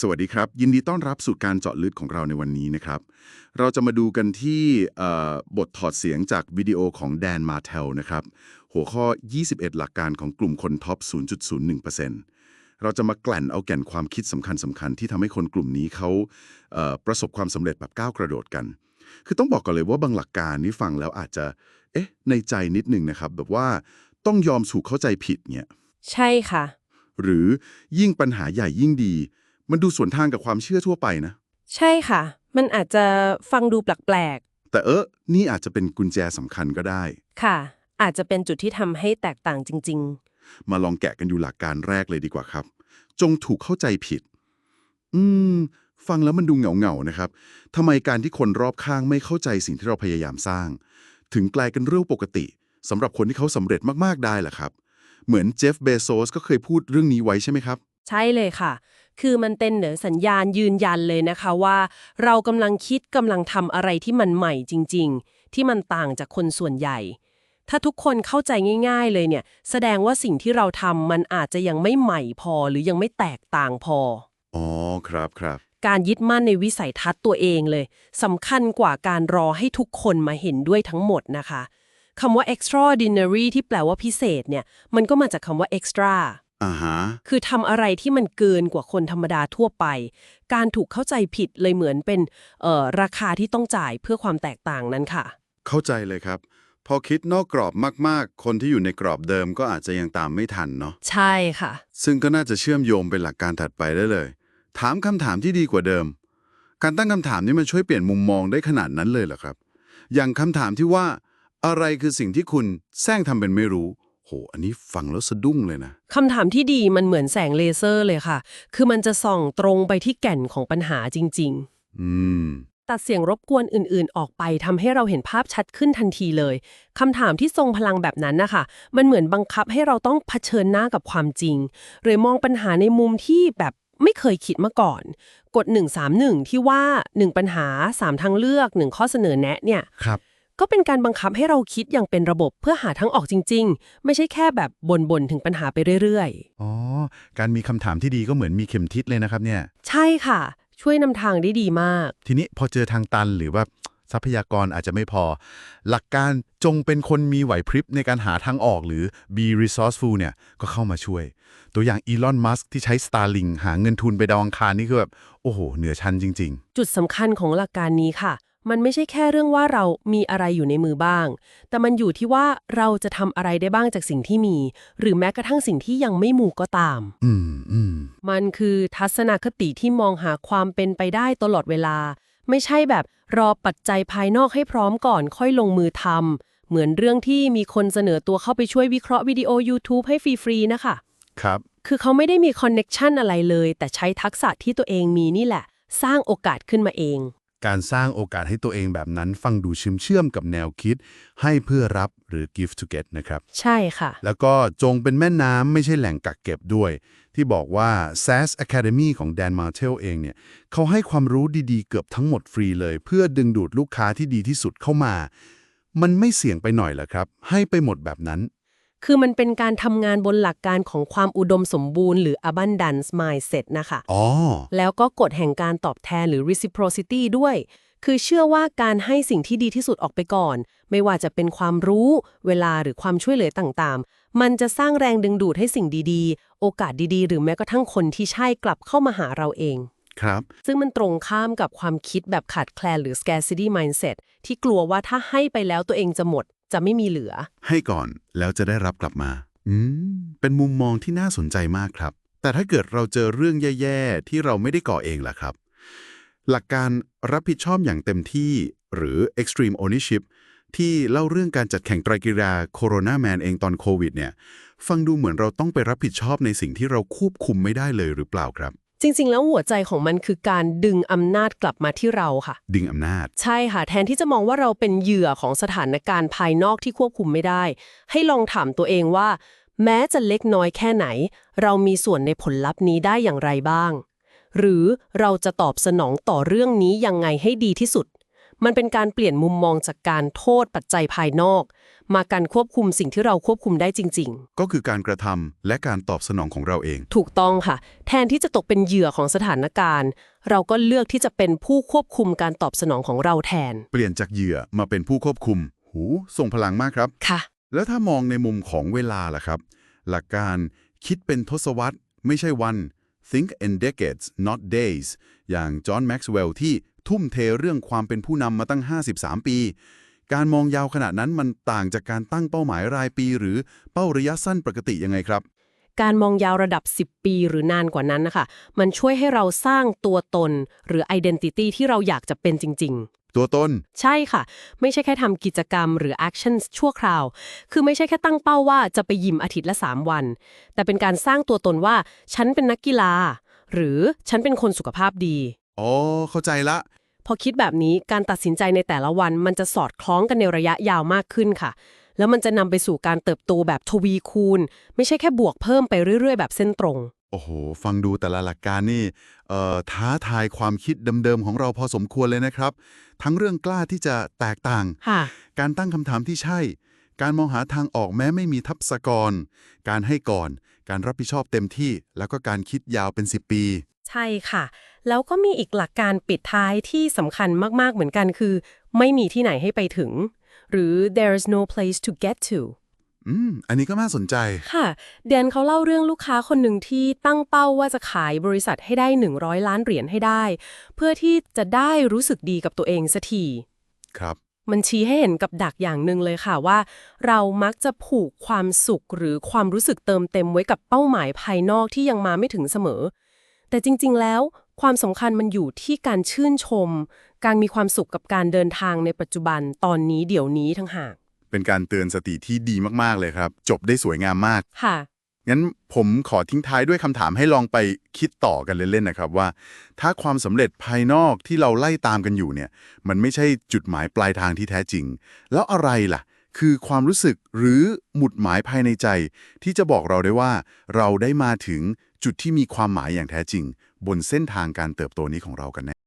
สวัสดีครับ ยินดีต้อนรับสู่การเจาะลึกของเราในวันนี้นะครับ เราจะมาดูกันที่เอ่อบทถอดเสียงจากวิดีโอของแดนมาเทลนะครับ หัวข้อ 21 หลักการของกลุ่มคนท็อป 0.01%เราจะมาแกลั่นเอาแก่นความคิดสำคัญสำคัญๆที่ทำให้คนกลุ่มนี้เขาเอ่อประสบความสำเร็จแบบก้าวกระโดดกัน คือต้องบอกก่อนเลยว่าบางหลักการนี้ฟังแล้วอาจจะเอ๊ะในใจนิดนึงนะครับแบบว่าต้องยอมถูกเข้าใจผิดเนี่ยใช่ค่ะ หรือยิ่งปัญหาใหญ่ยิ่งดี มันดูสวนทางกับความเชื่อทั่วไปนะ ใช่ค่ะ มันอาจจะฟังดูแปลกแต่เออนี่อาจจะเป็นกุญแจสำคัญก็ได้ ๆ ค่ะ อาจจะเป็นจุดที่ทำให้แตกต่างจริง มาลองแกะกันอยู่หลักการแรกเลยดีกว่าครับ จงถูกเข้าใจผิด อืม ฟังแล้วมันดูเหงาๆนะครับทำไมการที่คนรอบข้างไม่เข้าใจสิ่งที่เราพยายามสร้าง ถึงกลายเป็นเรื่องปกติสำหรับคนที่เขาสำเร็จมากๆได้ล่ะครับ เหมือนเจฟเบโซสก็เคยพูดเรื่องนี้ไว้ใช่ไหมครับ ๆ ใช่เลยค่ะ คือมันเป็นเหนือสัญญาณยืนยันเลยนะคะว่า เรากำลังคิดกำลังทำอะไรที่มันใหม่จริง ๆ ที่มันต่างจากคนส่วนใหญ่ ถ้าทุกคนเข้าใจง่าย ๆ เลยเนี่ย แสดงว่าสิ่งที่เราทำมันอาจจะยังไม่ใหม่พอหรือยังไม่แตกต่างพอ อ๋อครับครับ การยึดมั่นในวิสัยทัศน์ตัวเองเลยสำคัญกว่าการรอให้ทุกคนมาเห็นด้วยทั้งหมดนะคะคำว่า extraordinary ที่แปลว่าพิเศษเนี่ย มันก็มาจากคำว่า extra อ่าฮะ คือทำอะไรที่มันเกินกว่าคนธรรมดาทั่วไป การถูกเข้าใจผิดเลยเหมือนเป็นเอ่อราคาที่ต้องจ่ายเพื่อความแตกต่างนั้นค่ะ เข้าใจเลยครับ พอคิดนอกกรอบมากๆ คนที่อยู่ในกรอบเดิมก็อาจจะยังตามไม่ทันเนาะ ใช่ค่ะ ซึ่งก็น่าจะเชื่อมโยงเป็นหลักการถัดไปได้เลย ถามคำถามที่ดีกว่าเดิม การตั้งคำถามนี้มันช่วยเปลี่ยนมุมมองได้ขนาดนั้นเลยเหรอครับ อย่างคำถามที่ว่า อะไรคือสิ่งที่คุณแซงทำเป็นไม่รู้ โห อันนี้ฟังแล้วสะดุ้งเลยนะ คำถามที่ดีมันเหมือนแสงเลเซอร์เลยค่ะ คือมันจะส่องตรงไปที่แก่นของปัญหาจริงๆอืมตัดเสียงรบกวนอื่น ๆ ออกไปทำให้เราเห็นภาพชัดขึ้นทันทีเลย คำถามที่ทรงพลังแบบนั้นนะคะ มันเหมือนบังคับให้เราต้องเผชิญหน้ากับความจริง หรือมองปัญหาในมุมที่แบบไม่เคยคิดมาก่อน กฎ131 ที่ว่า 1 ปัญหา 3 ทางเลือก 1 ข้อเสนอแนะเนี่ย ครับ ก็เป็นการบังคับให้เราคิดอย่างเป็นระบบเพื่อหาทางออกจริง ๆ ไม่ใช่แค่แบบบ่นๆถึงปัญหาไปเรื่อยอ๋อ การมีคำถามที่ดีก็เหมือนมีเข็มทิศเลยนะครับเนี่ยๆใช่ค่ะ ช่วยนำทางได้ดีมาก ทีนี้พอเจอทางตันหรือว่าทรัพยากรอาจจะไม่พอ หลักการจงเป็นคนมีไหวพริบในการหาทางออกหรือ be resourceful เนี่ยก็เข้ามาช่วย ตัวอย่างอีลอนมัสที่ใช้ Starlink หาเงินทุนไปดาวอังคารนี่คือแบบ โอ้โห เหนือชั้นจริงจุดสำคัญของหลักการนี้ค่ะ มันไม่ใช่แค่เรื่องว่าเรามีอะไรอยู่ในมือบ้าง แต่มันอยู่ที่ว่าเราจะทำอะไรได้บ้างจากสิ่งที่มี หรือแม้กระทั่งสิ่งที่ยังไม่มูก็ตามๆอืมอืมมันคือทัศนคติที่มองหาความเป็นไปได้ตลอดเวลา ไม่ใช่แบบรอปัจจัยภายนอกให้พร้อมก่อนค่อยลงมือทำเหมือนเรื่องที่มีคนเสนอตัวเข้าไปช่วยวิเคราะห์วิดีโอ YouTube ให้ฟรีๆนะคะครับ คือเขาไม่ได้มีคอนเน็กชันอะไรเลย แต่ใช้ทักษะที่ตัวเองมีนี่แหละ สร้างโอกาสขึ้นมาเอง การสร้างโอกาสให้ตัวเองแบบนั้นฟังดูเชื่อมเชื่อมกับแนวคิด ให้เพื่อรับหรือ give to get นะครับ ใช่ค่ะ แล้วก็จงเป็นแม่น้ำไม่ใช่แหล่งกักเก็บด้วย ที่บอกว่า SAS Academy ของแดนมาเทลเองเนี่ยเขาให้ความรู้ดีๆ เกือบทั้งหมดฟรีเลย เพื่อดึงดูดลูกค้าที่ดีที่สุดเข้ามา มันไม่เสี่ยงไปหน่อยเหรอครับ ให้ไปหมดแบบนั้น คือมันเป็นการทำงานบนหลักการของความอุดมสมบูรณ์หรือ abundance mindset นะคะ อ๋อ แล้วก็กฎแห่งการตอบแทนหรือ reciprocity ด้วย คือเชื่อว่าการให้สิ่งที่ดีที่สุดออกไปก่อน ไม่ว่าจะเป็นความรู้ เวลาหรือความช่วยเหลือต่างๆ มันจะสร้างแรงดึงดูดให้สิ่งดีๆ โอกาสดีๆ หรือแม้กระทั่งคนที่ใช่กลับเข้ามาหาเราเอง ครับ ซึ่งมันตรงข้ามกับความคิดแบบขาดแคลนหรือ scarcity mindset ที่กลัวว่าถ้าให้ไปแล้วตัวเองจะหมด จะไม่มีเหลือ ให้ก่อนแล้วจะได้รับกลับมา อืม เป็นมุมมองที่น่าสนใจมากครับ แต่ถ้าเกิดเราเจอเรื่องแย่ ๆ ที่เราไม่ได้ก่อเองล่ะครับ หลักการรับผิดชอบอย่างเต็มที่หรือ extreme ownership ที่เล่าเรื่องการจัดแข่งไตรกีฬาโคโรนาแมนเองตอนโควิดเนี่ย ฟังดูเหมือนเราต้องไปรับผิดชอบในสิ่งที่เราควบคุมไม่ได้เลยหรือเปล่าครับ จริง ๆ แล้วหัวใจของมันคือการดึงอำนาจกลับมาที่เราค่ะ ดึงอำนาจ ใช่ค่ะ แทนที่จะมองว่าเราเป็นเหยื่อของสถานการณ์ภายนอกที่ควบคุมไม่ได้ ให้ลองถามตัวเองว่า แม้จะเล็กน้อยแค่ไหน เรามีส่วนในผลลัพธ์นี้ได้อย่างไรบ้าง หรือเราจะตอบสนองต่อเรื่องนี้ยังไงให้ดีที่สุด มันเป็นการเปลี่ยนมุมมองจากการโทษปัจจัยภายนอก มาการควบคุมสิ่งที่เราควบคุมได้จริง ก็คือการกระทำและการตอบสนองของเราเอง ๆ ถูกต้องค่ะ แทนที่จะตกเป็นเหยื่อของสถานการณ์ เราก็เลือกที่จะเป็นผู้ควบคุมการตอบสนองของเราแทน เปลี่ยนจากเหยื่อมาเป็นผู้ควบคุม หูส่งพลังมากครับ ค่ะ แล้วถ้ามองในมุมของเวลาล่ะครับ หลักการคิดเป็นทศวรรษ ไม่ใช่วัน think in decades not days อย่างจอห์นแม็กซ์เวลล์ที่ ทุ่มเทเรื่องความเป็นผู้นำมาตั้ง 53 ปี การมองยาวขนาดนั้นมันต่างจากการตั้งเป้าหมายรายปี หรือเป้าระยะสั้นปกติยังไงครับการมองยาวระดับ 10 ปีหรือนานกว่านั้นนะคะ มันช่วยให้เราสร้างตัวตนหรือ identity ที่เราอยากจะเป็นจริง ๆ ตัวต้นใช่ค่ะ ไม่ใช่แค่ทำกิจกรรมหรือ actions ชั่วคราว คือไม่ใช่แค่ตั้งเป้าว่าจะไปยิมอาทิตย์ละ 3 วัน แต่เป็นการสร้างตัวตนว่า ฉันเป็นนักกีฬา หรือฉันเป็นคนสุขภาพดี อ๋อ เข้าใจละ พอคิดแบบนี้การตัดสินใจในแต่ละวันมันจะสอดคล้องกันในระยะยาวมากขึ้นค่ะ แล้วมันจะนำไปสู่การเติบโตแบบทวีคูณ ไม่ใช่แค่บวกเพิ่มไปเรื่อย ๆ แบบเส้นตรง โอ้โห ฟังดูแต่ละหลักการนี่เอ่อท้าทายความคิดเดิมๆของเราพอสมควรเลยนะครับ ทั้งเรื่องกล้าที่จะแตกต่าง ค่ะ การตั้งคำถามที่ใช่ การมองหาทางออกแม้ไม่มีทับสกร การให้ก่อน การรับผิดชอบเต็มที่ แล้วก็การคิดยาวเป็น 10 ปี ใช่ค่ะ แล้วก็มีอีกหลักการปิดท้ายที่สำคัญมากๆเหมือนกันคือ ไม่มีที่ไหนให้ไปถึง หรือ there's no place to get to อืม อันนี้ก็น่าสนใจ ค่ะเดนเขาเล่าเรื่องลูกค้าคนหนึ่งที่ตั้งเป้าว่าจะขายบริษัทให้ได้ 100 ล้านเหรียญให้ได้ เพื่อที่จะได้รู้สึกดีกับตัวเองสักที ครับ มันชี้ให้เห็นกับดักอย่างหนึ่งเลยค่ะว่า เรามักจะผูกความสุขหรือความรู้สึกเติมเต็มไว้กับเป้าหมายภายนอกที่ยังมาไม่ถึงเสมอ แต่จริง ๆ แล้ว ความสำคัญมันอยู่ที่การชื่นชม การมีความสุขกับการเดินทางในปัจจุบันตอนนี้เดี๋ยวนี้ทั้งหาก เป็นการเตือนสติที่ดีมากๆเลยครับ จบได้สวยงามมาก ค่ะ งั้นผมขอทิ้งท้ายด้วยคำถามให้ลองไปคิดต่อกันเล่นๆนะครับว่า ถ้าความสำเร็จภายนอกที่เราไล่ตามกันอยู่เนี่ย มันไม่ใช่จุดหมายปลายทางที่แท้จริง แล้วอะไรล่ะ คือความรู้สึกหรือหมุดหมายภายในใจ ที่จะบอกเราได้ว่า เราได้มาถึงจุดที่มีความหมายอย่างแท้จริง บนเส้นทางการเติบโตนี้ของเรากันแน่